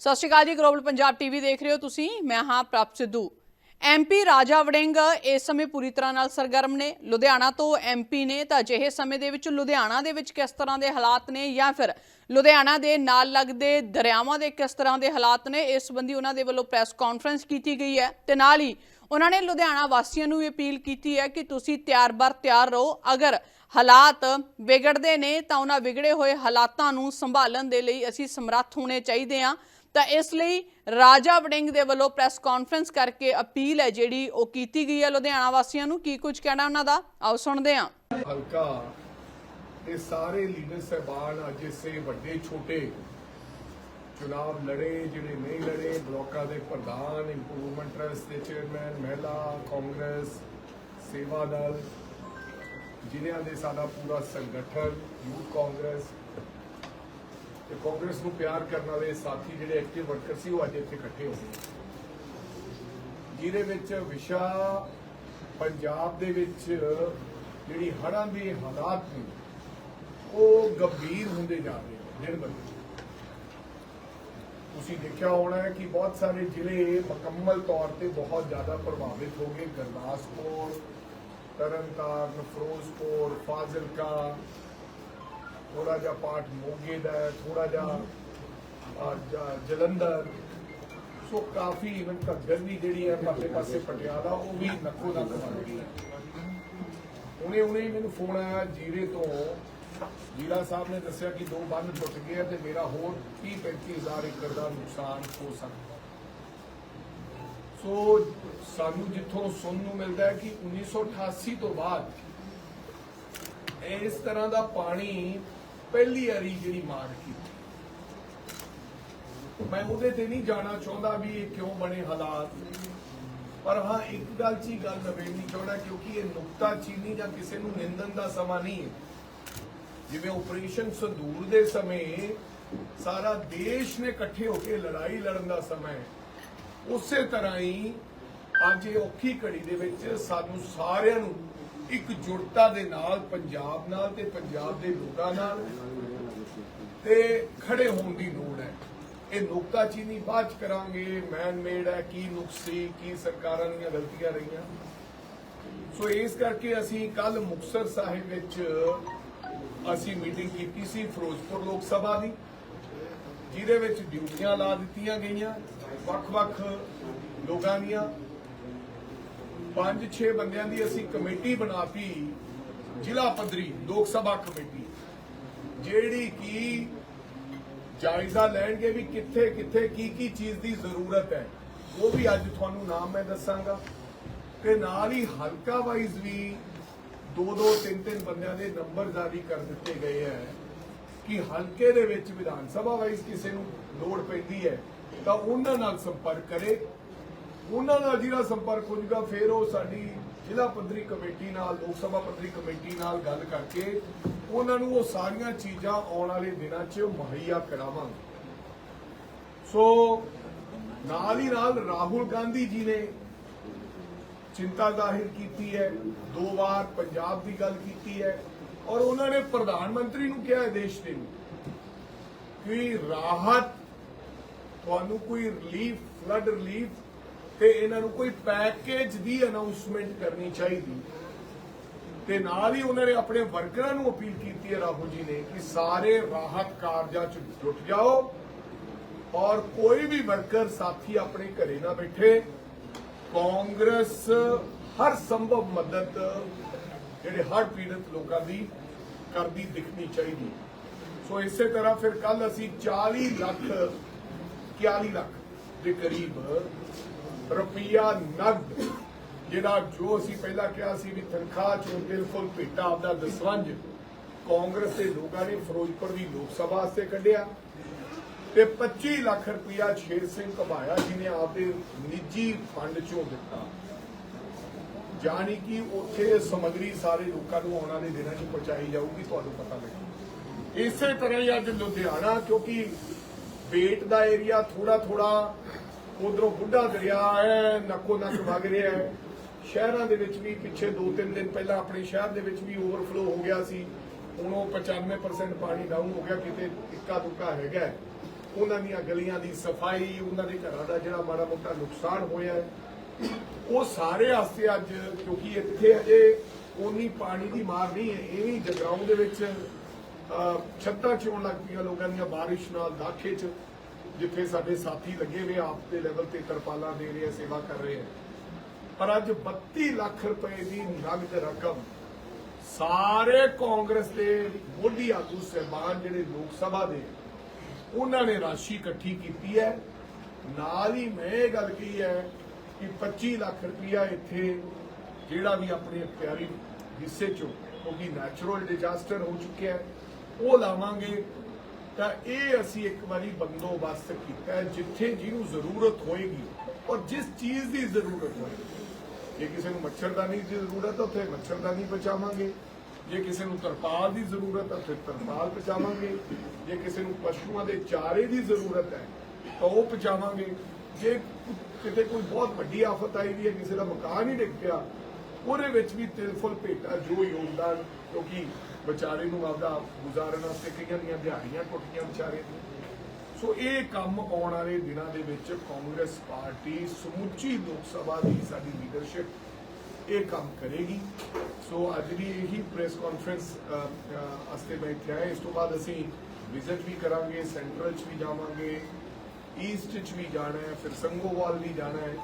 ਸਤਿ ਸ਼੍ਰੀ ਅਕਾਲ ਜੀ global Punjab TV ਦੇਖ ਰਹੇ ਹੋ ਤੁਸੀਂ। ਮੈਂ ਹਾਂ ਪ੍ਰਭ ਸਿੱਧੂ। ਐਮਪੀ ਰਾਜਾ ਵੜਿੰਗ ਇਸ ਸਮੇਂ ਪੂਰੀ ਤਰ੍ਹਾਂ ਨਾਲ ਸਰਗਰਮ ਨੇ। ਲੁਧਿਆਣਾ ਤੋਂ ਐਮਪੀ ਨੇ ਤਾਂ ਅਜਿਹੇ ਸਮੇਂ ਦੇ ਵਿੱਚ ਲੁਧਿਆਣਾ ਦੇ ਵਿੱਚ ਕਿਸ ਤਰ੍ਹਾਂ ਦੇ ਹਾਲਾਤ ਨੇ ਜਾਂ ਫਿਰ ਲੁਧਿਆਣਾ ਦੇ ਨਾਲ ਲੱਗਦੇ ਦਰਿਆਵਾਂ ਦੇ ਕਿਸ ਤਰ੍ਹਾਂ ਦੇ ਹਾਲਾਤ ਨੇ, ਇਸ ਸੰਬੰਧੀ ਉਹਨਾਂ ਦੇ ਵੱਲੋਂ ਪ੍ਰੈਸ ਕਾਨਫਰੰਸ ਕੀਤੀ ਗਈ ਹੈ। ਤੇ ਨਾਲ ਹੀ ਉਹਨਾਂ ਨੇ ਲੁਧਿਆਣਾ ਵਾਸੀਆਂ ਨੂੰ ਵੀ ਅਪੀਲ ਕੀਤੀ ਹੈ ਕਿ ਤੁਸੀਂ ਤਿਆਰ-ਬਰ ਤਿਆਰ ਰਹੋ। ਅਗਰ ਹਾਲਾਤ ਵਿਗੜਦੇ ਨੇ ਤਾਂ ਉਹਨਾਂ ਵਿਗੜੇ ਹੋਏ ਹਾਲਾਤਾਂ ਨੂੰ ਸੰਭਾਲਣ ਦੇ ਲਈ ਅਸੀਂ ਸਮਰੱਥ ਹੋਣੇ ਚਾਹੀਦੇ ਹਾਂ। ਤਾਂ ਇਸ ਲਈ ਰਾਜਾ ਵੜਿੰਗ ਦੇ ਵੱਲੋਂ ਪ੍ਰੈਸ ਕਾਨਫਰੰਸ ਕਰਕੇ ਅਪੀਲ ਹੈ ਜਿਹੜੀ ਉਹ ਕੀਤੀ ਗਈ ਹੈ ਲੁਧਿਆਣਾ ਵਾਸੀਆਂ ਨੂੰ। ਕੀ ਕੁਝ ਕਹਿਣਾ ਉਹਨਾਂ ਦਾ? ਆਓ ਸੁਣਦੇ ਹਾਂ। ਹਲਕਾ ਇਹ ਸਾਰੇ ਲੀਡਰ ਸਹਿਬਾਨ ਅੱਜ ਇਸੇ ਵੱਡੇ ਛੋਟੇ ਚੁਣਾਵ ਲੜੇ, ਜਿਹੜੇ ਨਹੀਂ ਲੜੇ, ਬਲੋਕਾਂ ਦੇ ਪ੍ਰਧਾਨ ਇੰਪਰੂਵਮੈਂਟ ਟਰਸਟ ਦੇ ਚੇਅਰਮੈਨ ਮਹਿਲਾ, ਕਾਂਗਰਸ, ਸੇਵਾ ਦਲ ਜ਼ਿਲ੍ਹਿਆਂ ਦੇ ਸਾਡਾ ਪੂਰਾ ਸੰਗਠਨ ਯੂਥ ਕਾਂਗਰਸ ਤੇ ਕਾਂਗਰਸ ਨੂੰ ਪਿਆਰ ਕਰਨ ਵਾਲੇ ਸਾਥੀ ਜਿਹੜੇ ਐਕਟਿਵ ਵਰਕਰ ਸੀ, ਉਹ ਅੱਜ ਇੱਥੇ ਇਕੱਠੇ ਹੋ ਗਏ। ਜਿਹਦੇ ਵਿੱਚ ਵਿਸ਼ਾ ਪੰਜਾਬ ਦੇ ਵਿੱਚ ਜਿਹੜੀ ਹੜ੍ਹਾਂ ਦੇ ਹਾਲਾਤ ਨੇ, ਉਹ ਗੰਭੀਰ ਹੁੰਦੇ ਜਾ ਰਹੇ ਨੇ ਦਿਨ ਬ ਤੁਸੀਂ ਦੇਖਿਆ ਹੋਣਾ ਹੈ ਕਿ ਬਹੁਤ ਸਾਰੇ ਜ਼ਿਲ੍ਹੇ ਮੁਕੰਮਲ ਤੌਰ ਤੇ ਬਹੁਤ ਜ਼ਿਆਦਾ ਪ੍ਰਭਾਵਿਤ ਹੋ ਗਏ। ਗੁਰਦਾਸਪੁਰ, ਤਰਨਤਾਰਨ, ਫਿਰੋਜ਼ਪੁਰ, ਫਾਜ਼ਿਲਕਾ ਥੋੜਾ ਜਿਹਾ ਪਾਠ ਮੋਗੇ ਦਾ ਹੈ ਥੋੜਾ ਜਿਹਾ ਜਲੰਧਰ। ਸੋ ਕਾਫੀ ਇਵਨ ਘੱਗਰ ਵੀ ਜਿਹੜੀ ਹੈ ਪਾਸੇ ਪਾਸੇ ਪਟਿਆਲਾ, ਉਹ ਵੀ ਨੱਕੋ ਨੱਕ ਬਣ ਗਈ ਹੈ। ਹੁਣੇ ਮੈਨੂੰ ਫੋਨ ਆਇਆ ਜੀਰੇ ਤੋਂ। ਜੀਰਾ ਸਾਹਿਬ ਨੇ ਦੱਸਿਆ ਕਿ ਦੋ ਬੰਨ ਟੁੱਟ ਗਏ ਤੇ ਮੇਰਾ ਹੋਰ 30 35000 ਏਕੜ ਦਾ ਨੁਕਸਾਨ ਹੋ ਸਕਦਾ ਸੋ ਸਾਨੂੰ ਜਿੱਥੋਂ ਸੁਣਨ ਨੂੰ ਮਿਲਦਾ ਹੈ ਕਿ 1988 ਤੋਂ ਬਾਅਦ ਇਸ ਤਰ੍ਹਾਂ ਦਾ ਪਾਣੀ ਪਹਿਲੀ ਵਾਰੀ ਜਿਹੜੀ ਮਾਰ ਕੀਤੀ। ਮੈਂ ਉਹਦੇ ਤੇ ਨਹੀਂ ਜਾਣਾ ਚਾਹੁੰਦਾ ਵੀ ਇਹ ਕਿਉਂ ਬਣੇ ਹਾਲਾਤ। ਪਰ ਹਾਂ, ਇੱਕ ਗੱਲ 'ਚ ਗੱਲ ਨਵੇੜਨੀ ਚਾਹੁੰਦਾ, ਕਿਉਂਕਿ ਇਹ ਨੁਕਤਾ ਚੀਨੀ ਜਾਂ ਕਿਸੇ ਨੂੰ ਨਿੰਦਣ ਦਾ ਸਮਾਂ ਨਹੀਂ ਹੈ। ਜਿਵੇਂ ਆਪਰੇਸ਼ਨ ਸੰਦੂਰ ਦੇ ਸਮੇਂ ਸਾਰਾ ਦੇਸ਼ ਨੇ ਇਕੱਠੇ ਹੋ ਕੇ ਲੜਾਈ ਲੜਨ ਦਾ ਸਮਾਂ ਹੈ। ਉਸੇ ਤਰ੍ਹਾਂ ਹੀ ਅੱਜ ਇਹ ਔਖੀ ਘੜੀ ਦੇ ਵਿੱਚ ਸਾਨੂੰ ਸਾਰਿਆਂ ਨੂੰ ਇੱਕ ਜੁੜਤਾ ਦੇ ਨਾਲ, ਪੰਜਾਬ ਨਾਲ ਤੇ ਪੰਜਾਬ ਦੇ ਲੋਕਾਂ ਨਾਲ ਤੇ ਖੜੇ ਹੋਣ ਦੀ ਲੋੜ ਹੈ। ਇਹ ਨੁਕਤਾਚੀਨੀ ਬਾਅਦ ਕਰਾਂਗੇ। ਮੈਨ ਮੇਡ ਹੈ, ਕੀ ਨੁਕਸੀ ਕੀ ਸਰਕਾਰਾਂ ਦੀਆਂ ਗਲਤੀਆਂ ਰਹੀਆਂ। ਸੋ ਇਸ ਕਰਕੇ ਅਸੀਂ ਕੱਲ ਮੁਕਤਸਰ ਸਾਹਿਬ ਵਿੱਚ ਅਸੀਂ ਮੀਟਿੰਗ ਕੀਤੀ ਸੀ ਫਿਰੋਜ਼ਪੁਰ ਲੋਕ ਸਭਾ ਦੀ, ਜਿਹਦੇ ਵਿੱਚ ਡਿਊਟੀਆਂ ਲਾ ਦਿੱਤੀਆਂ ਗਈਆਂ, ਵੱਖ-ਵੱਖ ਲੋਕਾਂ ਦੀਆਂ। ਪੰਜ 6 ਬੰਦਿਆਂ ਦੀ ਅਸੀਂ ਕਮੇਟੀ ਬਣਾਤੀ ਜ਼ਿਲ੍ਹਾ ਪੱਧਰੀ, ਲੋਕ ਸਭਾ ਕਮੇਟੀ। ਜਿਹੜੀ ਕਿ ਜਾਇਜ਼ਾ ਲੈਣਗੇ ਵੀ ਕਿੱਥੇ ਕਿੱਥੇ ਕੀ ਕੀ ਚੀਜ਼ ਦੀ ਜ਼ਰੂਰਤ ਹੈ, ਉਹ ਵੀ ਅੱਜ ਤੁਹਾਨੂੰ ਨਾਮ ਮੈਂ ਦੱਸਾਂਗਾ। ਤੇ ਨਾਲ ਹੀ ਹਲਕਾ ਵਾਈਜ਼ ਵੀ ਦੋ ਦੋ, ਤਿੰਨ ਤਿੰਨ ਬੰਦਿਆਂ ਦੇ ਨੰਬਰ ਜਾਰੀ ਕਰ ਦਿੱਤੇ ਗਏ ਹੈ ਕਿ ਹਲਕੇ ਦੇ ਵਿੱਚ ਵਿਧਾਨ ਸਭਾ ਵਾਈਜ਼ ਕਿਸੇ ਨੂੰ ਲੋੜ ਪੈਂਦੀ ਹੈ, ਤਾਂ ਉਹਨਾਂ ਨਾਲ ਸੰਪਰਕ ਕਰੇ। ਉਹਨਾਂ ਨਾਲ ਜਿਹੜਾ ਸੰਪਰਕ ਹੋ ਜਾਊਗਾ, ਫਿਰ ਉਹ ਸਾਡੀ ਜ਼ਿਲ੍ਹਾ ਪੱਧਰੀ ਕਮੇਟੀ ਨਾਲ, ਲੋਕ ਸਭਾ ਪੱਧਰੀ ਕਮੇਟੀ ਨਾਲ ਗੱਲ ਕਰਕੇ ਉਹਨਾਂ ਨੂੰ ਉਹ ਸਾਰੀਆਂ ਚੀਜ਼ਾਂ ਆਉਣ ਵਾਲੇ ਦਿਨਾਂ 'ਚ ਮੁਹੱਈਆ ਕਰਾਵਾਂਗੇ। ਸੋ ਨਾਲ ਹੀ ਨਾਲ ਰਾਹੁਲ ਗਾਂਧੀ ਜੀ ਨੇ ਚਿੰਤਾ ਜ਼ਾਹਿਰ ਕੀਤੀ ਹੈ, ਦੋ ਵਾਰ ਪੰਜਾਬ ਦੀ ਗੱਲ ਕੀਤੀ ਹੈ ਔਰ ਉਹਨਾਂ ਨੇ ਪ੍ਰਧਾਨ ਮੰਤਰੀ ਨੂੰ ਕਿਹਾ ਹੈ ਦੇਸ਼ ਦੇ ਨੂੰ ਕਿ ਰਾਹਤ, ਤੁਹਾਨੂੰ ਕੋਈ ਰਿਲੀਫ ਫਲੱਡ ਰਿਲੀਫ ਤੇ ਇਹਨਾਂ ਨੂੰ ਕੋਈ ਪੈਕੇਜ ਦੀ ਅਨਾਉਂਸਮੈਂਟ ਕਰਨੀ ਚਾਹੀਦੀ। ਤੇ ਨਾਲ ਹੀ ਉਹਨਾਂ ਨੇ ਆਪਣੇ ਵਰਕਰਾਂ ਨੂੰ ਅਪੀਲ ਕੀਤੀ ਹੈ ਰਾਹੁਲ ਜੀ ਨੇ ਕਿ ਸਾਰੇ ਰਾਹਤ ਕਾਰਜਾਂ 'ਚ ਜੁਟ ਜਾਓ ਔਰ ਕੋਈ ਵੀ ਵਰਕਰ ਸਾਥੀ ਆਪਣੇ ਘਰੇ ਨਾ ਬੈਠੇ, ਕਾਂਗਰਸ ਹਰ ਸੰਭਵ ਮਦਦ ਜਿਹੜੇ ਹਰ ਪੀੜਤ ਲੋਕਾਂ ਦੀ ਕਰਦੀ ਦਿਖਣੀ ਚਾਹੀਦੀ। ਸੋ ਇਸੇ ਤਰ੍ਹਾਂ ਫਿਰ ਕੱਲ ਅਸੀਂ 40 ਲੱਖ 41 ਲੱਖ ਦੇ ਕਰੀਬ ਰੁਪਈਆ ਨਗਦ, ਜਿਹੜਾ ਜੋ ਅਸੀਂ ਪਹਿਲਾਂ ਕਿਹਾ ਸੀ ਵੀ ਤਨਖਾਹ ਚੋਂ ਬਿਲਕੁਲ ਭੇਟਾ ਆਪਦਾ ਦਸਵੰਜ, ਕਾਂਗਰਸ ਦੇ ਲੋਕਾਂ ਨੇ ਫਿਰੋਜ਼ਪੁਰ ਦੀ ਲੋਕ ਸਭਾ ਵਾਸਤੇ ਕੱਢਿਆ ਤੇ 25 ਲੱਖ ਰੁਪਇਆ ਸ਼ੇਰ ਸਿੰਘ ਘਬਾਇਆ ਜੀ ਨੇ ਆਪਦੇ ਨਿੱਜੀ ਫੰਡ ਚੋਂ ਦਿੱਤਾ। ਜਾਣੀ ਕਿ ਉੱਥੇ ਸਮਗਰੀ ਸਾਰੇ ਲੋਕਾਂ ਨੂੰ ਆਉਣ ਵਾਲੇ ਦਿਨਾਂ 'ਚ ਪਹੁੰਚਾਈ ਜਾਊਗੀ, ਤੁਹਾਨੂੰ ਪਤਾ ਲੱਗੇ ਇਸੇ ਤਰ੍ਹਾਂ ਹੀ ਅੱਜ ਲੁਧਿਆਣਾ, ਕਿਉਂਕਿ ਬੇਟ ਦਾ ਏਰੀਆ ਥੋੜਾ ਥੋੜਾ ਉਧਰੋਂ ਬੁੱਢਾ ਦਰਿਆ ਹੈ, ਨੱਕੋ ਨੱਕ ਵਗ ਰਿਹਾ ਹੈ। ਸ਼ਹਿਰਾਂ ਦੇ ਵਿੱਚ ਵੀ ਪਿੱਛੇ 2-3 ਦਿਨ ਪਹਿਲਾਂ ਆਪਣੇ ਸ਼ਹਿਰ ਦੇ ਵਿੱਚ ਵੀ ਓਵਰਫਲੋ ਹੋ ਗਿਆ ਸੀ। ਹੁਣ ਉਹ 95% ਪਾਣੀ ਡਾਊਨ ਹੋ ਗਿਆ, ਕਿਤੇ ਇੱਕਾ ਦੁੱਕਾ ਹੈਗਾ ਉਹਨਾਂ ਦੀਆਂ ਗਲੀਆਂ ਦੀ ਸਫ਼ਾਈ, ਉਹਨਾਂ ਦੇ ਘਰਾਂ ਦਾ ਜਿਹੜਾ ਮਾੜਾ ਮੋਟਾ ਨੁਕਸਾਨ ਹੋਇਆ ਉਹ ਸਾਰੇ ਵਾਸਤੇ ਅੱਜ, ਕਿਉਂਕਿ ਇੱਥੇ ਅਜੇ ਉਨੀ ਪਾਣੀ ਦੀ ਮਾਰ ਨਹੀਂ ਹੈ, ਇਹ ਵੀ ਜਗਰਾਉਂ ਦੇ ਵਿੱਚ ਛੱਤਾਂ ਚੋਣ ਲੱਗ ਪਈਆਂ ਲੋਕਾਂ ਦੀਆਂ ਬਾਰਿਸ਼ ਨਾਲ, ਦਾਖੇ ਚ। ਜਿੱਥੇ ਸਾਡੇ ਸਾਥੀ ਲੱਗੇ ਨੇ, ਆਪ ਦੇ ਲੈਵਲ ਤੇ ਤਰਪਾਲਾਂ ਦੇ ਰਹੇ ਆ, ਸੇਵਾ ਕਰ ਰਹੇ ਆ। ਪਰ ਅੱਜ 32 ਲੱਖ ਰੁਪਏ ਦੀ ਨਗਦ ਰਕਮ ਸਾਰੇ ਕਾਂਗਰਸ ਦੇ ਮੋਢੀ ਆਗੂ ਸਹਿਬਾਨ ਜਿਹੜੇ ਲੋਕ ਸਭਾ ਦੇ, ਉਹਨਾਂ ਨੇ ਰਾਸ਼ੀ ਇਕੱਠੀ ਕੀਤੀ ਹੈ। ਨਾਲ ਹੀ ਮੈਂ ਇਹ ਗੱਲ ਕਹੀ ਹੈ ਕਿ 25 ਲੱਖ ਰੁਪਇਆ ਇੱਥੇ ਜਿਹੜਾ ਵੀ ਆਪਣੇ ਪਿਆਰੀ ਹਿੱਸੇ ਚੋਂ, ਕਿਉਂਕਿ ਨੈਚੁਰਲ ਡਿਜ਼ਾਸਟਰ ਹੋ ਚੁੱਕਿਆ ਹੈ, ਉਹ ਲਾਵਾਂਗੇ। ਤਾਂ ਇਹ ਅਸੀਂ ਇੱਕ ਵਾਰੀ ਬੰਦੋਬਸਤ ਕੀਤਾ ਜਿੱਥੇ ਜਿਹਨੂੰ ਜ਼ਰੂਰਤ ਹੋਏਗੀ ਔਰ ਜਿਸ ਚੀਜ਼ ਦੀ ਜ਼ਰੂਰਤ ਹੋਏਗੀ। ਜੇ ਕਿਸੇ ਨੂੰ ਮੱਛਰਦਾਨੀ ਦੀ ਜ਼ਰੂਰਤ ਹੈ, ਉੱਥੇ ਮੱਛਰਦਾਨੀ ਪਹੁੰਚਾਵਾਂਗੇ। ਜੇ ਕਿਸੇ ਨੂੰ ਤਰਪਾਲ ਦੀ ਜ਼ਰੂਰਤ ਹੈ, ਉੱਥੇ ਤਰਪਾਲ ਪਹੁੰਚਾਵਾਂਗੇ। ਜੇ ਕਿਸੇ ਨੂੰ ਪਸ਼ੂਆਂ ਦੇ ਚਾਰੇ ਦੀ ਜ਼ਰੂਰਤ ਹੈ, ਤਾਂ ਉਹ ਪਹੁੰਚਾਵਾਂਗੇ। ਜੇ ਕਿਤੇ ਕੋਈ ਬਹੁਤ ਵੱਡੀ ਆਫਤ ਆਈ ਵੀ ਹੈ, ਕਿਸੇ ਦਾ ਮਕਾਨ ਹੀ ਡਿੱਗ ਪਿਆ, ਉਹਦੇ ਵਿੱਚ ਵੀ ਤਿਲ ਫੁੱਲ ਭੇਟਾ ਜੋ ਯੋਗਦਾਨ, ਕਿਉਂਕਿ ਵਿਚਾਰੇ ਨੂੰ ਆਪਦਾ ਗੁਜ਼ਾਰਨ ਵਾਸਤੇ ਕਈਆਂ ਦੀਆਂ ਦਿਹਾੜੀਆਂ ਟੁੱਟੀਆਂ ਵਿਚਾਰੇ ਦੀਆਂ। ਸੋ ਇਹ ਕੰਮ ਆਉਣ ਵਾਲੇ ਦਿਨਾਂ ਦੇ ਵਿੱਚ ਕਾਂਗਰਸ ਪਾਰਟੀ ਸਮੁੱਚੀ ਲੋਕ ਸਭਾ ਦੀ ਸਾਡੀ ਲੀਡਰਸ਼ਿਪ ਇਹ ਕੰਮ ਕਰੇਗੀ। ਸੋ ਅੱਜ ਦੀ ਇਹੀ ਪ੍ਰੈਸ ਕਾਨਫਰੰਸ ਅਸਤੇ ਮੈਂ ਇੱਥੇ ਆਇਆ। ਇਸ ਤੋਂ ਬਾਅਦ ਅਸੀਂ ਵਿਜ਼ਿਟ ਵੀ ਕਰਾਂਗੇ ਸੈਂਟਰਲ ਚ ਵੀ ਜਾਵਾਂਗੇ ਈਸਟ ਚ ਵੀ ਜਾਣਾ ਹੈ, ਫਿਰ ਸੰਗੋਵਾਲ ਵੀ ਜਾਣਾ ਹੈ।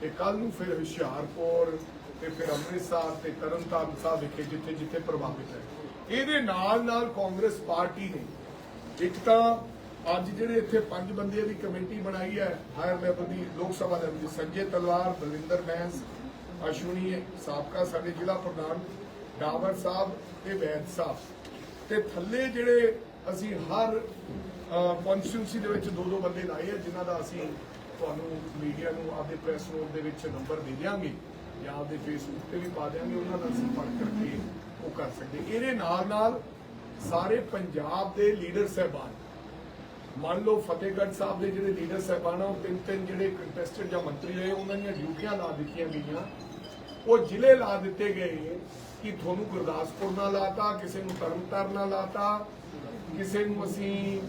ਤੇ ਕੱਲ ਨੂੰ ਫਿਰ ਹੁਸ਼ਿਆਰਪੁਰ ਤੇ ਫਿਰ ਅੰਮ੍ਰਿਤਸਰ ਤੇ ਤਰਨਤਾਰਨ ਸਾਹਿਬ ਵਿਖੇ ਜਿੱਥੇ ਜਿੱਥੇ ਪ੍ਰਭਾਵਿਤ ਹੈ। ਇਹਦੇ ਨਾਲ ਨਾਲ ਕਾਂਗਰਸ ਪਾਰਟੀ ਨੇ ਇੱਕ ਤਾਂ ਅੱਜ ਜਿਹੜੇ ਇੱਥੇ ਪੰਜ ਬੰਦਿਆਂ ਦੀ ਕਮੇਟੀ ਬਣਾਈ ਹੈ, ਹਾਇਰ ਲੈਵਲ ਦੀ ਲੋਕ ਸਭਾ ਦੇ ਵਿੱਚ ਸੰਜੇ ਤਲਵਾਰ ਬਲਵਿੰਦਰ ਬੈਂਸ, ਅਸ਼ਵਨੀ ਸਾਬਕਾ ਸਾਡੇ ਜ਼ਿਲ੍ਹਾ ਪ੍ਰਧਾਨ ਡਾਵਰ ਸਾਹਿਬ ਤੇ ਵੈਦ ਸਾਹਿਬ। ਤੇ ਥੱਲੇ ਜਿਹੜੇ ਅਸੀਂ ਹਰ ਕਨਸਟੀਟਿਊਂਸੀ ਦੇ ਵਿੱਚ ਦੋ ਦੋ ਬੰਦੇ ਲਾਏ ਆ, ਜਿਨ੍ਹਾਂ ਦਾ ਅਸੀਂ ਤੁਹਾਨੂੰ ਮੀਡੀਆ ਨੂੰ ਆਪਦੇ ਪ੍ਰੈਸ ਨੋਟ ਦੇ ਵਿੱਚ ਨੰਬਰ ਦੇ ਦਿਆਂਗੇ। ਜਾਂ ਆਪਦੇ ਫੇਸਬੁੱਕ ਤੇ ਵੀ ਪਾ ਦਿਆਂਗੇ, ਉਹਨਾਂ ਨਾਲ ਸੰਪਰਕ ਕਰਕੇ ਉਹ ਕਰ ਸਕਦੇ। ਇਹਦੇ ਨਾਲ ਨਾਲ ਸਾਰੇ ਪੰਜਾਬ ਦੇ ਲੀਡਰ ਸਹਿਬਾਨ, ਮੰਨ ਲਓ ਫਤਿਹਗੜ੍ਹ ਸਾਹਿਬ ਦੇ ਜਿਹੜੇ ਲੀਡਰ ਸਹਿਬਾਨ ਆ, ਉਹ ਤਿੰਨ ਤਿੰਨ ਜਿਹੜੇ ਕੰਟੈਸਟਡ ਜਾਂ ਮੰਤਰੀ ਰਹੇ ਉਹਨਾਂ ਦੀਆਂ ਡਿਊਟੀਆਂ ਲਾ ਦਿੱਤੀਆਂ ਗਈਆਂ। ਉਹ ਜ਼ਿਲ੍ਹੇ ਲਾ ਦਿੱਤੇ ਗਏ ਕਿ ਤੁਹਾਨੂੰ ਗੁਰਦਾਸਪੁਰ ਨਾਲ ਲਾਤਾ, ਕਿਸੇ ਨੂੰ ਤਰਨਤਾਰਨ ਨਾਲ ਲਾਤਾ, ਕਿਸੇ ਨੂੰ ਅਸੀਂ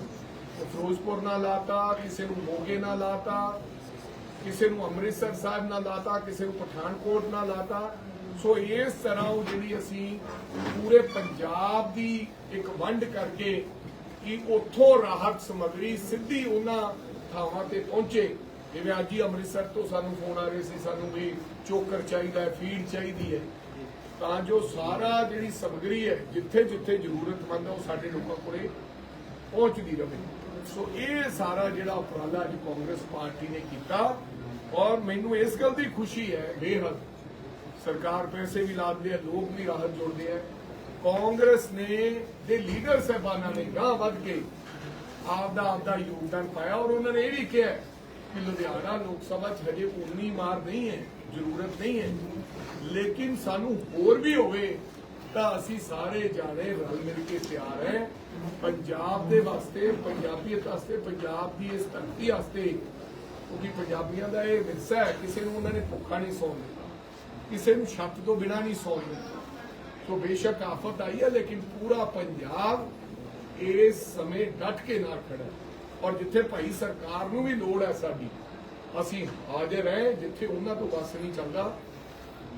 ਫਿਰੋਜ਼ਪੁਰ ਨਾਲ ਲਾਤਾ, ਕਿਸੇ ਨੂੰ ਮੋਗੇ ਨਾਲ ਲਾਤਾ। ਕਿਸੇ ਨੂੰ ਅੰਮ੍ਰਿਤਸਰ ਸਾਹਿਬ ਨਾਲ ਲਾਤਾ, ਕਿਸੇ ਨੂੰ ਪਠਾਨਕੋਟ ਨਾਲ ਲਾਤਾ। ਸੋ ਇਸ ਤਰ੍ਹਾਂ ਉਹ ਜਿਹੜੀ ਅਸੀਂ ਪੂਰੇ ਪੰਜਾਬ ਦੀ ਇੱਕ ਵੰਡ ਕਰਕੇ ਕਿ ਉੱਥੋਂ ਰਾਹਤ ਸਮੱਗਰੀ ਸਿੱਧੀ ਉਹਨਾਂ ਥਾਵਾਂ ਤੇ ਪਹੁੰਚੇ। ਜਿਵੇਂ ਅੱਜ ਹੀ ਅੰਮ੍ਰਿਤਸਰ ਤੋਂ ਸਾਨੂੰ ਫੋਨ ਆ ਰਹੇ ਸੀ, ਸਾਨੂੰ ਵੀ ਚੋਕਰ ਚਾਹੀਦਾ ਹੈ, ਫੀਡ ਚਾਹੀਦੀ ਹੈ। ਤਾਂ ਜੋ ਸਾਰਾ ਜਿਹੜੀ ਸਮੱਗਰੀ ਹੈ ਜਿੱਥੇ ਜਿੱਥੇ ਜ਼ਰੂਰਤਮੰਦ ਹੈ ਉਹ ਸਾਡੇ ਲੋਕਾਂ ਕੋਲੇ ਪਹੁੰਚਦੀ ਰਹੇ। ਸੋ ਇਹ ਸਾਰਾ ਜਿਹੜਾ ਉਪਰਾਲਾ ਅੱਜ ਕਾਂਗਰਸ ਪਾਰਟੀ ਨੇ ਕੀਤਾ ਔਰ ਮੈਨੂੰ ਇਸ ਗੱਲ ਦੀ ਖੁਸ਼ੀ ਹੈ, ਬੇਹੱਦ। ਸਰਕਾਰ ਪੈਸੇ ਵੀ ਲਾਉਂਦੀ ਹੈ, ਲੋਕ ਵੀ ਰਾਹਤ ਜੋੜਦੇ ਆ ਕਾਂਗਰਸ ਨੇ ਦੇ ਲੀਡਰ ਸਹਿਬਾਨਾਂ ਨੇ ਗਾਂ ਵੱਧ ਕੇ ਆਪਦਾ ਆਪਦਾ ਯੋਗਦਾਨ ਪਾਇਆ ਔਰ ਉਹਨਾਂ ਨੇ ਇਹ ਵੀ ਕਿਹਾ ਕਿ ਲੁਧਿਆਣਾ ਲੋਕ ਸਭਾ 'ਚ ਹਜੇ ਉਨੀ ਮਾਰ ਨਹੀਂ ਹੈ, ਜ਼ਰੂਰਤ ਨਹੀਂ ਹੈ। ਲੇਕਿਨ ਸਾਨੂੰ ਹੋਰ ਵੀ ਹੋਵੇ ਤਾਂ ਅਸੀਂ ਸਾਰੇ ਜਾਣੇ ਰਲ ਮਿਲ ਕੇ ਤਿਆਰ ਹੈ। ਪੰਜਾਬ ਦੇ ਵਾਸਤੇ, ਪੰਜਾਬੀਅਤ ਵਾਸਤੇ, ਪੰਜਾਬ ਦੀ ਇਸ ਧਰਤੀ ਵਾਸਤੇ, ਕਿਉਂਕਿ ਪੰਜਾਬੀਆਂ ਦਾ ਇਹ ਵਿਰਸਾ ਹੈ, ਕਿਸੇ ਨੂੰ ਉਹਨਾਂ ਨੇ ਭੁੱਖਾ ਨਹੀਂ ਸੌਣ ਦਿੱਤਾ ਕਿਸੇ ਨੂੰ ਛੱਤ ਤੋਂ ਬਿਨਾ ਨਹੀਂ ਸੌਣ ਦਿੱਤਾ ਸੋ ਬੇਸ਼ੱਕ ਆਫਤ ਆਈ ਹੈ, ਲੇਕਿਨ ਪੂਰਾ ਪੰਜਾਬ ਇਸ ਸਮੇਂ ਡਟ ਕੇ ਨਾਲ ਖੜਾ ਔਰ ਜਿੱਥੇ ਭਾਈ ਸਰਕਾਰ ਨੂੰ ਵੀ ਲੋੜ ਹੈ ਸਾਡੀ, ਅਸੀਂ ਹਾਜ਼ਰ ਹੈ, ਜਿੱਥੇ ਉਹਨਾਂ ਤੋਂ ਬਸ ਨਹੀਂ ਚੱਲਦਾ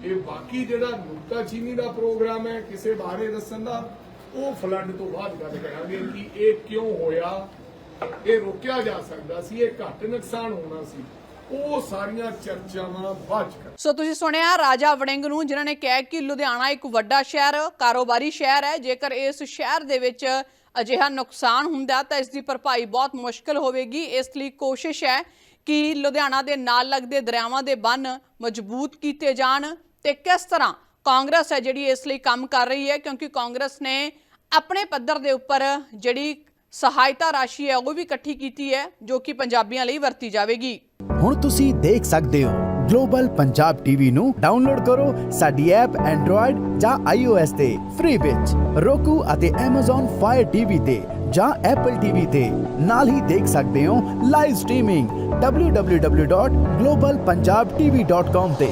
ਇਹ ਬਾਕੀ ਜਿਹੜਾ ਨੁਕਤਾਚੀਨੀ ਦਾ ਪ੍ਰੋਗਰਾਮ ਹੈ, ਕਿਸੇ ਬਾਰੇ ਦੱਸਣ ਦਾ, ਉਹ ਫਲੱਡ ਤੋਂ ਬਾਅਦ ਗੱਲ ਕਰਾਂਗੇ ਕਿ ਇਹ ਕਿਉਂ ਹੋਇਆ, ਇਹ ਰੋਕਿਆ ਜਾ ਸਕਦਾ ਸੀ, ਇਹ ਘੱਟ ਨੁਕਸਾਨ ਹੋਣਾ ਸੀ। ਉਹ ਸਾਰੀਆਂ ਚਰਚਾਵਾਂ ਬਾਅਦ ਚ ਸੋ ਤੁਸੀਂ ਸੁਣਿਆ, ਰਾਜਾ ਵੜਿੰਗ ਨੂੰ, ਜਿਨ੍ਹਾਂ ਨੇ ਕਿਹਾ ਕਿ ਲੁਧਿਆਣਾ ਇੱਕ ਵੱਡਾ ਸ਼ਹਿਰ, ਕਾਰੋਬਾਰੀ ਸ਼ਹਿਰ ਹੈ, ਜੇਕਰ ਇਸ ਸ਼ਹਿਰ ਦੇ ਵਿੱਚ ਅਜਿਹਾ ਨੁਕਸਾਨ ਹੁੰਦਾ, ਤਾਂ ਇਸ ਦੀ ਭਰਪਾਈ ਬਹੁਤ ਮੁਸ਼ਕਲ ਹੋਵੇਗੀ। ਇਸ ਲਈ ਕੋਸ਼ਿਸ਼ ਹੈ ਕਿ ਲੁਧਿਆਣਾ ਦੇ ਨਾਲ ਲੱਗਦੇ ਦਰਿਆਵਾਂ ਦੇ ਬੰਨ ਮਜ਼ਬੂਤ ਕੀਤੇ ਜਾਣ। ਤੇ ਕਿਸ ਤਰ੍ਹਾਂ ਕਾਂਗਰਸ ਹੈ ਜਿਹੜੀ ਇਸ ਲਈ ਕੰਮ ਕਰ ਰਹੀ ਹੈ? ਕਿਉਂਕਿ ਕਾਂਗਰਸ ਨੇ ਆਪਣੇ ਪੱਧਰ ਦੇ ਉੱਪਰ ਜਿਹੜੀ ਸਹਾਇਤਾ ਰਾਸ਼ੀ ਹੈ, ਉਹ ਵੀ ਇਕੱਠੀ ਕੀਤੀ ਹੈ, ਜੋ ਕਿ ਪੰਜਾਬੀਆਂ ਲਈ ਵਰਤੀ ਜਾਵੇਗੀ। ਹੁਣ ਤੁਸੀਂ ਦੇਖ ਸਕਦੇ ਹੋ, ਗਲੋਬਲ ਪੰਜਾਬ ਟੀਵੀ ਨੂੰ ਡਾਊਨਲੋਡ ਕਰੋ ਸਾਡੀ ਐਪ ਐਂਡਰੋਇਡ ਜਾਂ iOS ਤੇ, ਫ੍ਰੀ ਵਿੱਚ। roku ਅਤੇ Amazon Fire TV ਤੇ ਜਾਂ Apple TV ਤੇ। ਨਾਲ ਹੀ ਦੇਖ ਸਕਦੇ ਹੋ ਲਾਈਵ ਸਟ੍ਰੀਮਿੰਗ www.globalpunjabtv.com ਤੇ।